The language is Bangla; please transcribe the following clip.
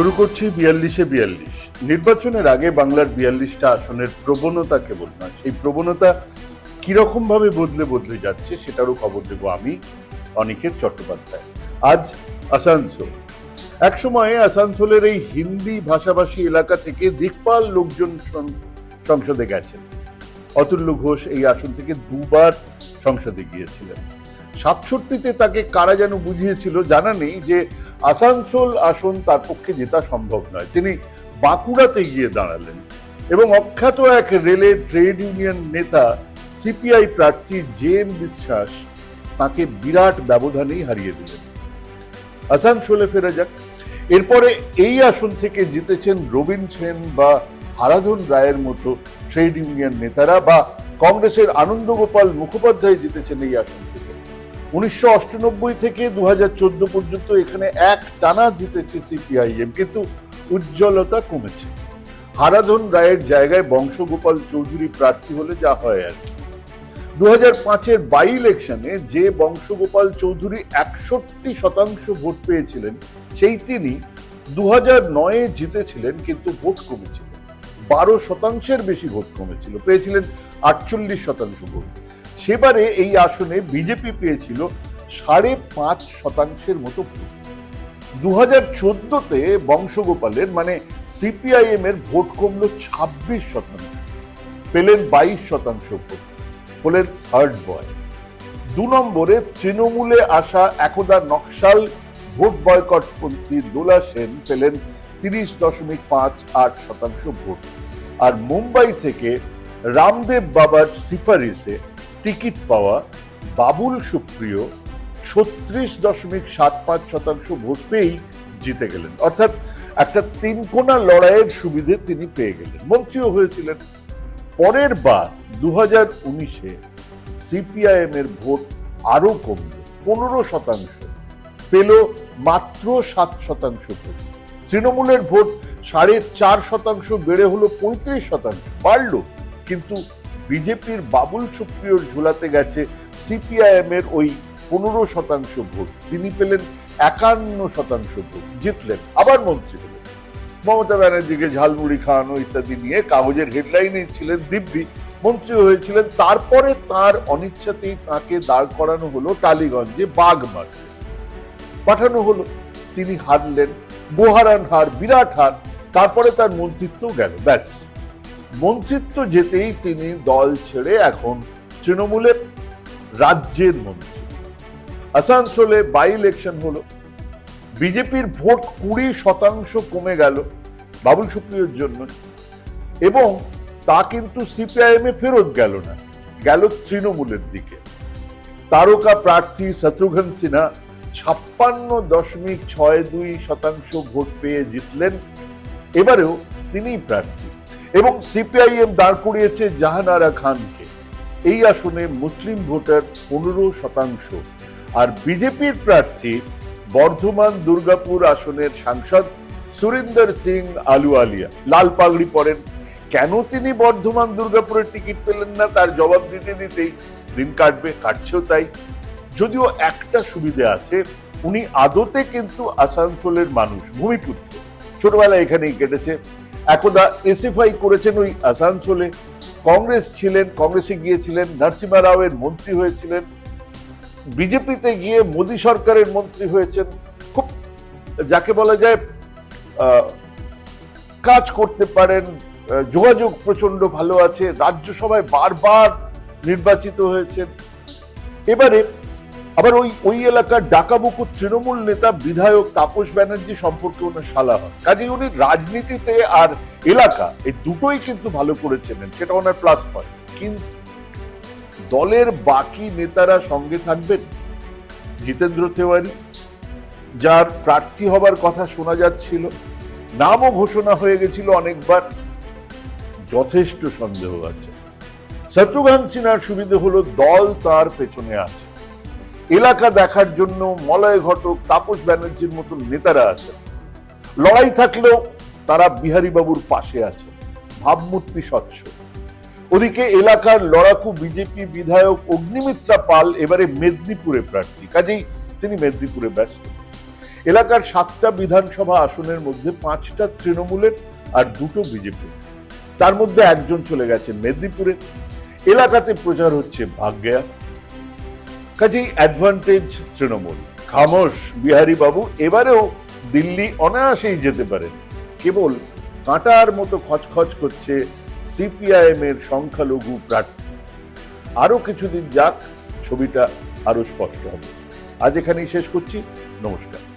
শুরু করছি বিয়াল্লিশে বিয়াল্লিশ। নির্বাচনের আগে বাংলার বিয়াল্লিশটা আসনের প্রবণতা কেবল নয়। সেই প্রবণতা কীরকম ভাবে বদলে বদলে যাচ্ছে সেটারও খবর দেবো আমি, অনিকেত চট্টোপাধ্যায়। আজ আসানসোল। এক সময়ে আসানসোলের এই হিন্দি ভাষাভাষী এলাকা থেকে দিকপাল লোকজন সংসদে গেছেন। অতুল্য ঘোষ এই আসন থেকে দুবার সংসদে গিয়েছিলেন। সাতষট্টিতে তাকে কারা যেন বুঝিয়েছিল জানা নেই যে আসানসোল আসন তার পক্ষে জেতা সম্ভব নয়। তিনি বাঁকুড়াতে গিয়ে দাঁড়ালেন এবং অখ্যাত এক রেলের ট্রেড ইউনিয়ন নেতা, সিপিআই প্রার্থী জে এম বিশ্বাস তাকে বিরাট ব্যবধানেই হারিয়ে দিলেন। আসানসোলে ফেরা যাক। এরপরে এই আসন থেকে জিতেছেন রবীন সেন বা হারাধন রায়ের মতো ট্রেড ইউনিয়ন নেতারা বা কংগ্রেসের আনন্দগোপাল মুখোপাধ্যায় জিতেছেন এই আসন থেকে। উনিশশো থেকে দু পর্যন্ত এখানে এক টানা জিতেছে সিপিআইএম, কিন্তু উজ্জ্বলতা কমেছে। হারাধন রায়ের জায়গায় বংশগোপাল চৌধুরী প্রার্থী হলে যা হয় আর কি। দু হাজার পাঁচের বাই ইলেকশনে যে বংশগোপাল চৌধুরী একষট্টি শতাংশ ভোট পেয়েছিলেন, সেই তিনি দু হাজার নয়ে জিতেছিলেন, কিন্তু ভোট কমেছিল। বারো শতাংশের বেশি ভোট কমেছিল। পেয়েছিলেন আটচল্লিশ শতাংশ ভোট। সেবারে এই আসনে বিজেপি পেয়েছিল সাড়ে পাঁচ শতাংশের মতো ভোট। দু হাজার চোদ্দতে বংশগোপালের মানে সিপিআইএম এর ভোট কমলো ছাব্বিশ শতাংশ, পেলেন বাইশ শতাংশ ভোট, হলেন থার্ড বয়। দু নম্বরে তৃণমূলে আসা একদা নকশাল ভোট বয়কটপন্থী দোলা সেন পেলেন তিরিশ দশমিক পাঁচ আট শতাংশ ভোট। আর মুম্বাই থেকে রামদেব বাবার সিফারিসে টিকিট পাওয়া বাবুল সুপ্রিয় ছত্রিশ দশমিক সাত পাঁচ শতাংশ ভোট পেয়েই জিতে গেলেন। অর্থাৎ একটা তিনকোনা লড়াইয়ের সুবিধে তিনি পেয়ে গেলেন। মন্ত্রীও হয়েছিলেন। পরের বার দু হাজার উনিশে সিপিআইএম এর ভোট আরও কমল, পনেরো শতাংশ পেল মাত্র সাত শতাংশ ভোট। তৃণমূলের ভোট সাড়ে চার শতাংশ, বেড়ে হলো পঁয়ত্রিশ শতাংশ, বাড়ল। কিন্তু বিজেপির বাবুল সুপ্রিয়র ঝুলাতে গেছে সিপিআইএম এর ওই পনেরো শতাংশ ভোট। তিনি পেলেন একান্ন শতাংশ ভোট। জিতলেন। আবার মন্ত্রী হলেন। মমতা ব্যানার্জিকে ঝালমুড়ি খাওয়ানো ইত্যাদি নিয়ে কাগজের হেডলাইনে ছিলেন দিব্যি। মন্ত্রী হয়েছিলেন। তারপরে তার অনিচ্ছাতেই তাকে দাঁড় করানো হলো টালিগঞ্জে বাগমার পাঠানো হলো। তিনি হারলেন। গোহারান হার, বিরাট হার। তারপরে তার মন্ত্রিত্ব গেল। ব্যাস। মন্ত্রিত্ব যেতেই তিনি দল ছেড়ে এখন তৃণমূলের রাজ্যের মন্ত্রী। আসানসোলে বাই ইলেকশন হলো। বিজেপির ভোট কুড়ি শতাংশ কমে গেল বাবুল সুপ্রিয়র জন্য। এবং তা কিন্তু সিপিআইএম এ ফেরত গেল না, গেল তৃণমূলের দিকে। তারকা প্রার্থী শত্রুঘ্ন সিনহা ছাপ্পান্ন দশমিক ছয় দুই শতাংশ ভোট পেয়ে জিতলেন। এবারেও তিনিই প্রার্থী। এবং সিপিআইএম দাঁড় করিয়েছে জাহানারা খানকে। এই আসনে মুসলিম ভোটার পনেরো শতাংশ। আর বিজেপির প্রার্থী বর্ধমান দুর্গাপুর আসনের সাংসদ সুরিন্দর সিং আলুয়ালিয়া। লাল পাগড়ি পরেন। কেন তিনি বর্ধমান দুর্গাপুরের টিকিট পেলেন না? তার জবাব দিতে দিতেই দিন কাটবে, কাটছেও তাই। যদিও একটা সুবিধে আছে, উনি আদতে কিন্তু আসানসোলের মানুষ, ভূমিপুত্র। ছোটবেলায় এখানেই কেটেছে। একদা এসএফআই করেছেন ওই আসানসোলে। কংগ্রেস ছিলেন, কংগ্রেসে গিয়েছিলেন, নরসিমা রাওয়ের মন্ত্রী হয়েছিলেন, বিজেপিতে গিয়ে মোদী সরকারের মন্ত্রী হয়েছেন, খুব যাকে বলা যায় কাজ করতে পারেন যোগাযোগ প্রচণ্ড ভালো আছে, রাজ্যসভায় বারবার নির্বাচিত হয়েছেন। এবারে আবার ওই ওই এলাকার ডাকাবুকু তৃণমূল নেতা বিধায়ক তাপস ব্যানার্জি সম্পর্কে ওনার শালা হন কাজে উনি রাজনীতিতে আর এলাকা, এই দুটোই কিন্তু ভালো করেছিলেন সেটা ওনার প্লাস পয়েন্ট কিন্তু দলের বাকি নেতারা সঙ্গে থাকবেন জিতেন্দ্র তেওয়ারি, যার প্রার্থী হবার কথা শোনা যাচ্ছিল, নামও ঘোষণা হয়ে গেছিল অনেকবার, যথেষ্ট সন্দেহ আছে। শত্রুঘ্ন সিনহার সুবিধে হলো দল তার পেছনে আছে। এলাকা দেখার জন্য মলয় ঘটক, তাপস ব্যানার্জির মতো নেতারা আছেন। লড়াই থাকলেও তারা বিহারী বাবুর পাশে আছে ভাবমূর্তি স্বচ্ছ। ওদিকে এলাকার লড়াকু বিজেপি বিধায়ক অগ্নিমিত্রা পাল এবারে মেদিনীপুরে প্রার্থী, কাজেই তিনি মেদিনীপুরে ব্যস্ত। এলাকার সাতটা বিধানসভা আসনের মধ্যে পাঁচটা তৃণমূলের আর দুটো বিজেপি। তার মধ্যে একজন চলে গেছে মেদিনীপুরে। এলাকাতে প্রচার হচ্ছে ভাগ্যা কাজেই অ্যাডভান্টেজ তৃণমূল। খামোশ বিহারী বাবু এবারেও দিল্লি অনায়াসেই যেতে পারেন। কেবল কাঁটার মতো খচখচ করছে সিপিআইএম এর সংখ্যালঘু প্রার্থী। আরও কিছুদিন যাক, ছবিটা আরও স্পষ্ট হবে। আজ এখানেই শেষ করছি। নমস্কার।